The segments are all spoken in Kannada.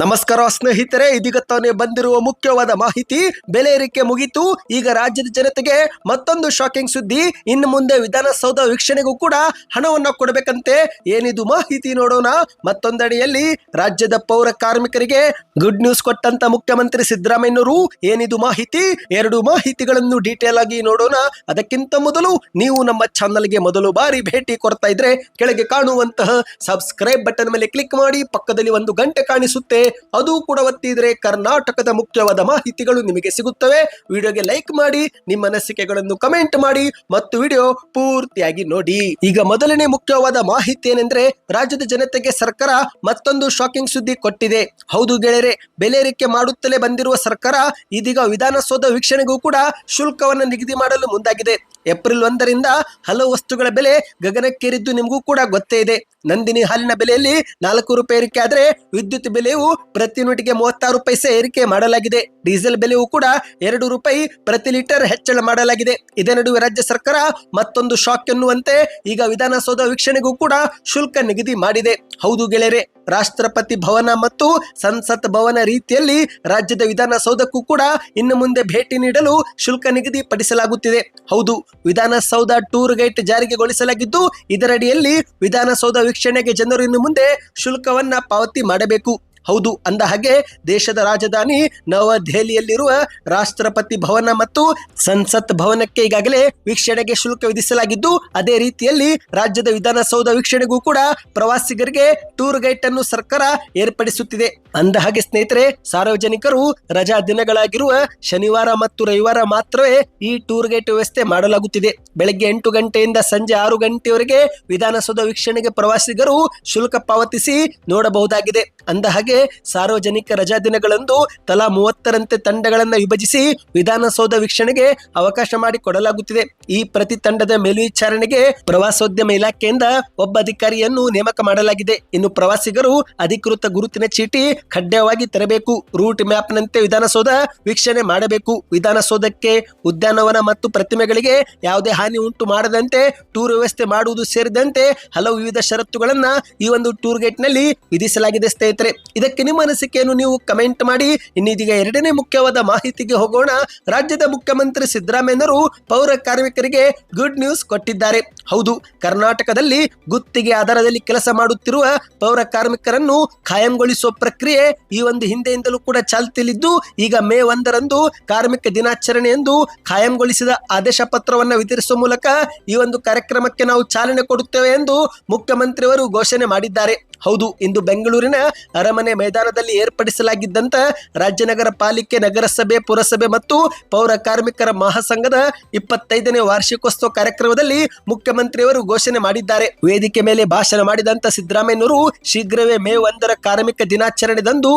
ನಮಸ್ಕಾರ ಸ್ನೇಹಿತರೆ, ಇದೀಗ ತಾನೇ ಬಂದಿರುವ ಮುಖ್ಯವಾದ ಮಾಹಿತಿ. ಬೆಲೆ ಏರಿಕೆ ಮುಗಿತು. ಈಗ ರಾಜ್ಯದ ಜನತೆಗೆ ಮತ್ತೊಂದು ಶಾಕಿಂಗ್ ಸುದ್ದಿ. ಇನ್ನು ಮುಂದೆ ವಿಧಾನಸೌಧ ವೀಕ್ಷಣೆಗೂ ಕೂಡ ಹಣವನ್ನ ಕೊಡಬೇಕಂತೆ. ಏನಿದು ಮಾಹಿತಿ ನೋಡೋಣ. ಮತ್ತೊಂದಡಿಯಲ್ಲಿ ರಾಜ್ಯದ ಪೌರ ಕಾರ್ಮಿಕರಿಗೆ ಗುಡ್ ನ್ಯೂಸ್ ಕೊಟ್ಟಂತ ಮುಖ್ಯಮಂತ್ರಿ ಸಿದ್ದರಾಮಯ್ಯನವರು. ಏನಿದು ಮಾಹಿತಿ? ಎರಡು ಮಾಹಿತಿಗಳನ್ನು ಡೀಟೇಲ್ ಆಗಿ ನೋಡೋಣ. ಅದಕ್ಕಿಂತ ಮೊದಲು ನೀವು ನಮ್ಮ ಚಾನಲ್ಗೆ ಮೊದಲು ಬಾರಿ ಭೇಟಿ ಕೊಡ್ತಾ ಇದ್ರೆ ಕೆಳಗೆ ಕಾಣುವಂತಹ ಸಬ್ಸ್ಕ್ರೈಬ್ ಬಟನ್ ಮೇಲೆ ಕ್ಲಿಕ್ ಮಾಡಿ. ಪಕ್ಕದಲ್ಲಿ ಒಂದು ಗಂಟೆ ಕಾಣಿಸುತ್ತೆ. ಅದು ಕೂಡ ಒತ್ತಿದ್ರೆ ಕರ್ನಾಟಕದ ಮುಖ್ಯವಾದ ಮಾಹಿತಿಗಳು ನಿಮಗೆ ಸಿಗುತ್ತವೆ. ವಿಡಿಯೋಗೆ ಲೈಕ್ ಮಾಡಿ, ನಿಮ್ಮ ಅನಿಸಿಕೆಗಳನ್ನು ಕಮೆಂಟ್ ಮಾಡಿ ಮತ್ತು ವಿಡಿಯೋ ಪೂರ್ತಿಯಾಗಿ ನೋಡಿ. ಈಗ ಮೊದಲನೇ ಮುಖ್ಯವಾದ ಮಾಹಿತಿ ಏನೆಂದ್ರೆ, ರಾಜ್ಯದ ಜನತೆಗೆ ಸರ್ಕಾರ ಮತ್ತೊಂದು ಶಾಕಿಂಗ್ ಸುದ್ದಿ ಕೊಟ್ಟಿದೆ. ಹೌದು ಗೆಳೆಯರೆ, ಬೆಲೆ ಏರಿಕೆ ಮಾಡುತ್ತಲೇ ಬಂದಿರುವ ಸರ್ಕಾರ ಇದೀಗ ವಿಧಾನಸೌಧ ವೀಕ್ಷಣೆಗೂ ಕೂಡ ಶುಲ್ಕವನ್ನು ನಿಗದಿ ಮಾಡಲು ಮುಂದಾಗಿದೆ. ಏಪ್ರಿಲ್ ಒಂದರಿಂದ ಹಲವು ವಸ್ತುಗಳ ಬೆಲೆ ಗಗನಕ್ಕೇರಿದ್ದು ನಿಮಗೂ ಕೂಡ ಗೊತ್ತೇ ಇದೆ. ನಂದಿನಿ ಹಾಲಿನ ಬೆಲೆಯಲ್ಲಿ ನಾಲ್ಕು ರೂಪಾಯಿ ಏರಿಕೆ ಆದರೆ ವಿದ್ಯುತ್ ಬೆಲೆಯು ಪ್ರತಿ ಯೂನಿಟ್ಗೆ ಮೂವತ್ತಾರು ಪೈಸೆ ಏರಿಕೆ ಮಾಡಲಾಗಿದೆ. ಡೀಸೆಲ್ ಬೆಲೆಯೂ ಕೂಡ ಎರಡು ರೂಪಾಯಿ ಪ್ರತಿ ಲೀಟರ್ ಹೆಚ್ಚಳ ಮಾಡಲಾಗಿದೆ. ಇದೇ ನಡುವೆ ರಾಜ್ಯ ಸರ್ಕಾರ ಮತ್ತೊಂದು ಶಾಕ್ ಎನ್ನುವಂತೆ ಈಗ ವಿಧಾನಸೌಧ ವೀಕ್ಷಣೆಗೂ ಕೂಡ ಶುಲ್ಕ ನಿಗದಿ ಮಾಡಿದೆ. ಹೌದು ಗೆಳೆಯರೆ, ರಾಷ್ಟ್ರಪತಿ ಭವನ ಮತ್ತು ಸಂಸತ್ ಭವನ ರೀತಿಯಲ್ಲಿ ರಾಜ್ಯದ ವಿಧಾನಸೌಧಕ್ಕೂ ಕೂಡ ಇನ್ನು ಮುಂದೆ ಭೇಟಿ ನೀಡಲು ಶುಲ್ಕ ನಿಗದಿ ಪಡಿಸಲಾಗುತ್ತಿದೆ ಹೌದು, ವಿಧಾನಸೌಧ ಟೂರ್ ಗೈಡ್ ಜಾರಿಗೆಗೊಳಿಸಲಾಗಿದ್ದು ಇದರಡಿಯಲ್ಲಿ ವಿಧಾನಸೌಧ ವೀಕ್ಷಣೆಗೆ ಜನರು ಇನ್ನು ಮುಂದೆ ಶುಲ್ಕವನ್ನ ಪಾವತಿ ಮಾಡಬೇಕು. ಹೌದು, ಅಂದ ಹಾಗೆ ದೇಶದ ರಾಜಧಾನಿ ನವದೆಹಲಿಯಲ್ಲಿರುವ ರಾಷ್ಟ್ರಪತಿ ಭವನ ಮತ್ತು ಸಂಸತ್ ಭವನಕ್ಕೆ ಈಗಾಗಲೇ ವೀಕ್ಷಣೆಗೆ ಶುಲ್ಕ ವಿಧಿಸಲಾಗಿದ್ದು, ಅದೇ ರೀತಿಯಲ್ಲಿ ರಾಜ್ಯದ ವಿಧಾನಸೌಧ ವೀಕ್ಷಣೆಗೂ ಕೂಡ ಪ್ರವಾಸಿಗರಿಗೆ ಟೂರ್ ಗೈಡ್ ಅನ್ನು ಸರ್ಕಾರ ಏರ್ಪಡಿಸುತ್ತಿದೆ. ಅಂದ ಹಾಗೆ ಸ್ನೇಹಿತರೆ, ಸಾರ್ವಜನಿಕರು ರಜಾ ದಿನಗಳಾಗಿರುವ ಶನಿವಾರ ಮತ್ತು ರವಿವಾರ ಮಾತ್ರವೇ ಈ ಟೂರ್ ಗೈಡ್ ವ್ಯವಸ್ಥೆ ಮಾಡಲಾಗುತ್ತಿದೆ. ಬೆಳಗ್ಗೆ ಎಂಟು ಗಂಟೆಯಿಂದ ಸಂಜೆ ಆರು ಗಂಟೆಯವರೆಗೆ ವಿಧಾನಸೌಧ ವೀಕ್ಷಣೆಗೆ ಪ್ರವಾಸಿಗರು ಶುಲ್ಕ ಪಾವತಿಸಿ ನೋಡಬಹುದಾಗಿದೆ. ಅಂದ ಹಾಗೆ ಸಾರ್ವಜನಿಕ ರಜಾ ದಿನಗಳಂದು ತಲಾ ಮೂವತ್ತರಂತೆ ತಂಡಗಳನ್ನು ವಿಭಜಿಸಿ ವಿಧಾನಸೌಧ ವೀಕ್ಷಣೆಗೆ ಅವಕಾಶ ಮಾಡಿಕೊಡಲಾಗುತ್ತಿದೆ. ಈ ಪ್ರತಿ ತಂಡದ ಮೇಲ್ವಿಚಾರಣೆಗೆ ಪ್ರವಾಸೋದ್ಯಮ ಇಲಾಖೆಯಿಂದ ಒಬ್ಬ ಅಧಿಕಾರಿಯನ್ನು ನೇಮಕ ಮಾಡಲಾಗಿದೆ. ಇನ್ನು ಪ್ರವಾಸಿಗರು ಅಧಿಕೃತ ಗುರುತಿನ ಚೀಟಿ ಕಡ್ಡಾಯವಾಗಿ ತರಬೇಕು. ರೂಟ್ ಮ್ಯಾಪ್ನಂತೆ ವಿಧಾನಸೌಧ ವೀಕ್ಷಣೆ ಮಾಡಬೇಕು. ವಿಧಾನಸೌಧಕ್ಕೆ ಉದ್ಯಾನವನ ಮತ್ತು ಪ್ರತಿಮೆಗಳಿಗೆ ಯಾವುದೇ ಹಾನಿ ಉಂಟು ಮಾಡದಂತೆ, ಟೂರ್ ವ್ಯವಸ್ಥೆ ಮಾಡುವುದು ಸೇರಿದಂತೆ ಹಲವು ವಿವಿಧ ಷರತ್ತುಗಳನ್ನ ಈ ಒಂದು ಟೂರ್ ಗೇಟ್ನಲ್ಲಿ ವಿಧಿಸಲಾಗಿದೆ ಸ್ನೇಹಿತರೆ. ಇದಕ್ಕೆ ನಿಮ್ಮ ಅನಿಸಿಕೆಯನ್ನು ನೀವು ಕಮೆಂಟ್ ಮಾಡಿ. ಇನ್ನೀಗ ಎರಡನೇ ಮುಖ್ಯವಾದ ಮಾಹಿತಿಗೆ ಹೋಗೋಣ. ರಾಜ್ಯದ ಮುಖ್ಯಮಂತ್ರಿ ಸಿದ್ದರಾಮಯ್ಯನವರು ಪೌರ ಕಾರ್ಮಿಕರಿಗೆ ಗುಡ್ ನ್ಯೂಸ್ ಕೊಟ್ಟಿದ್ದಾರೆ. ಹೌದು, ಕರ್ನಾಟಕದಲ್ಲಿ ಗುತ್ತಿಗೆ ಆಧಾರದಲ್ಲಿ ಕೆಲಸ ಮಾಡುತ್ತಿರುವ ಪೌರ ಕಾರ್ಮಿಕರನ್ನು ಖಾಯಂಗೊಳಿಸುವ ಪ್ರಕ್ರಿಯೆ ಈ ಒಂದು ಹಿಂದೆಯಿಂದಲೂ ಕೂಡ ಚಾಲ್ತಿಯಲ್ಲಿದ್ದು, ಈಗ ಮೇ ಒಂದರಂದು ಕಾರ್ಮಿಕ ದಿನಾಚರಣೆ ಎಂದು ಖಾಯಂಗೊಳಿಸಿದ ಆದೇಶ ಪತ್ರವನ್ನು ವಿತರಿಸುವ ಮೂಲಕ ಈ ಒಂದು ಕಾರ್ಯಕ್ರಮಕ್ಕೆ ನಾವು ಚಾಲನೆ ಕೊಡುತ್ತೇವೆ ಎಂದು ಮುಖ್ಯಮಂತ್ರಿಯವರು ಘೋಷಣೆ ಮಾಡಿದ್ದಾರೆ. ಹೌದು, ಇಂದು ಬೆಂಗಳೂರಿನ ಅರಮನೆ ಮೈದಾನದಲ್ಲಿ ಏರ್ಪಡಿಸಲಾಗಿದ್ದಂತ ರಾಜ್ಯ ನಗರ ಪಾಲಿಕೆ, ನಗರಸಭೆ, ಪುರಸಭೆ ಮತ್ತು ಪೌರ ಕಾರ್ಮಿಕರ ಮಹಾಸಂಘದ ಇಪ್ಪತ್ತೈದನೇ ವಾರ್ಷಿಕೋತ್ಸವ ಕಾರ್ಯಕ್ರಮದಲ್ಲಿ ಮುಖ್ಯಮಂತ್ರಿಯವರು ಘೋಷಣೆ ಮಾಡಿದ್ದಾರೆ. ವೇದಿಕೆ ಮೇಲೆ ಭಾಷಣ ಮಾಡಿದಂತ ಸಿದ್ದರಾಮಯ್ಯನವರು ಶೀಘ್ರವೇ ಮೇ ಒಂದರ ಕಾರ್ಮಿಕ ದಿನಾಚರಣೆದಂದು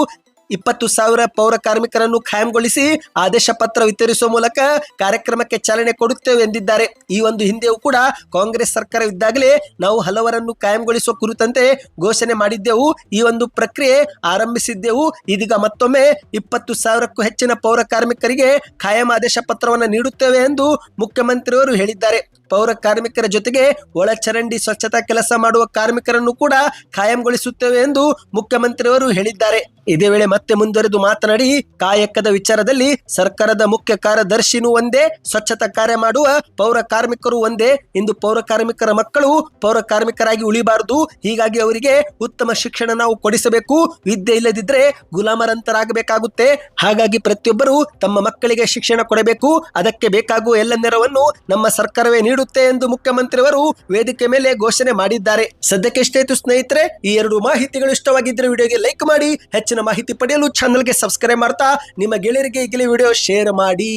ಇಪ್ಪತ್ತು ಸಾವಿರ ಪೌರ ಕಾರ್ಮಿಕರನ್ನು ಖಾಯಂಗೊಳಿಸಿ ಆದೇಶ ಪತ್ರ ವಿತರಿಸುವ ಮೂಲಕ ಕಾರ್ಯಕ್ರಮಕ್ಕೆ ಚಾಲನೆ ಕೊಡುತ್ತೇವೆ ಎಂದಿದ್ದಾರೆ. ಈ ಒಂದು ಹಿಂದೆಯೂ ಕೂಡ ಕಾಂಗ್ರೆಸ್ ಸರ್ಕಾರ ಇದ್ದಾಗಲೇ ನಾವು ಹಲವರನ್ನು ಕಾಯಂಗೊಳಿಸುವ ಕುರಿತಂತೆ ಘೋಷಣೆ ಮಾಡಿದ್ದೆವು. ಈ ಒಂದು ಪ್ರಕ್ರಿಯೆ ಆರಂಭಿಸಿದ್ದೆವು. ಇದೀಗ ಮತ್ತೊಮ್ಮೆ ಇಪ್ಪತ್ತು ಸಾವಿರಕ್ಕೂ ಹೆಚ್ಚಿನ ಪೌರ ಕಾರ್ಮಿಕರಿಗೆ ಖಾಯಂ ಆದೇಶ ಪತ್ರವನ್ನು ನೀಡುತ್ತೇವೆ ಎಂದು ಮುಖ್ಯಮಂತ್ರಿಯವರು ಹೇಳಿದ್ದಾರೆ. ಪೌರ ಕಾರ್ಮಿಕರ ಜೊತೆಗೆ ಒಳಚರಂಡಿ ಸ್ವಚ್ಛತಾ ಕೆಲಸ ಮಾಡುವ ಕಾರ್ಮಿಕರನ್ನು ಕೂಡ ಖಾಯಂಗೊಳಿಸುತ್ತೇವೆ ಎಂದು ಮುಖ್ಯಮಂತ್ರಿಯವರು ಹೇಳಿದ್ದಾರೆ. ಇದೇ ವೇಳೆ ಮತ್ತೆ ಮುಂದುವರೆದು ಮಾತನಾಡಿ, ಕಾಯಕದ ವಿಚಾರದಲ್ಲಿ ಸರ್ಕಾರದ ಮುಖ್ಯ ಕಾರ್ಯದರ್ಶಿನೂ ಒಂದೇ, ಸ್ವಚ್ಛತಾ ಕಾರ್ಯ ಮಾಡುವ ಪೌರ ಕಾರ್ಮಿಕರು ಒಂದೇ. ಇಂದು ಪೌರ ಕಾರ್ಮಿಕರ ಮಕ್ಕಳು ಪೌರ ಕಾರ್ಮಿಕರಾಗಿ ಉಳಿಬಾರದು. ಹೀಗಾಗಿ ಅವರಿಗೆ ಉತ್ತಮ ಶಿಕ್ಷಣ ನಾವು ಕೊಡಿಸಬೇಕು. ವಿದ್ಯೆ ಇಲ್ಲದಿದ್ರೆ ಗುಲಾಮರಂತರಾಗಬೇಕಾಗುತ್ತೆ. ಹಾಗಾಗಿ ಪ್ರತಿಯೊಬ್ಬರು ತಮ್ಮ ಮಕ್ಕಳಿಗೆ ಶಿಕ್ಷಣ ಕೊಡಬೇಕು. ಅದಕ್ಕೆ ಬೇಕಾಗುವ ಎಲ್ಲ ನೆರವನ್ನು ನಮ್ಮ ಸರ್ಕಾರವೇ ನೀಡುತ್ತೆ ಎಂದು ಮುಖ್ಯಮಂತ್ರಿಯವರು ವೇದಿಕೆ ಮೇಲೆ ಘೋಷಣೆ ಮಾಡಿದ್ದಾರೆ. ಸದ್ಯಕ್ಕೆ ಇತ್ತು ಸ್ನೇಹಿತರೆ, ಈ ಎರಡು ಮಾಹಿತಿಗಳು ಇಷ್ಟವಾಗಿದ್ದರೆ ವಿಡಿಯೋಗೆ ಲೈಕ್ ಮಾಡಿ, ಹೆಚ್ಚಿನ ಮಾಹಿತಿ ಪಡೆಯಲು ಚಾನಲ್ಗೆ ಸಬ್ಸ್ಕ್ರೈಬ್ ಮಾಡ್ತಾ, ನಿಮ್ಮ ಗೆಳೆಯರಿಗೆ ಈಗಲೇ ವಿಡಿಯೋ ಶೇರ್ ಮಾಡಿ.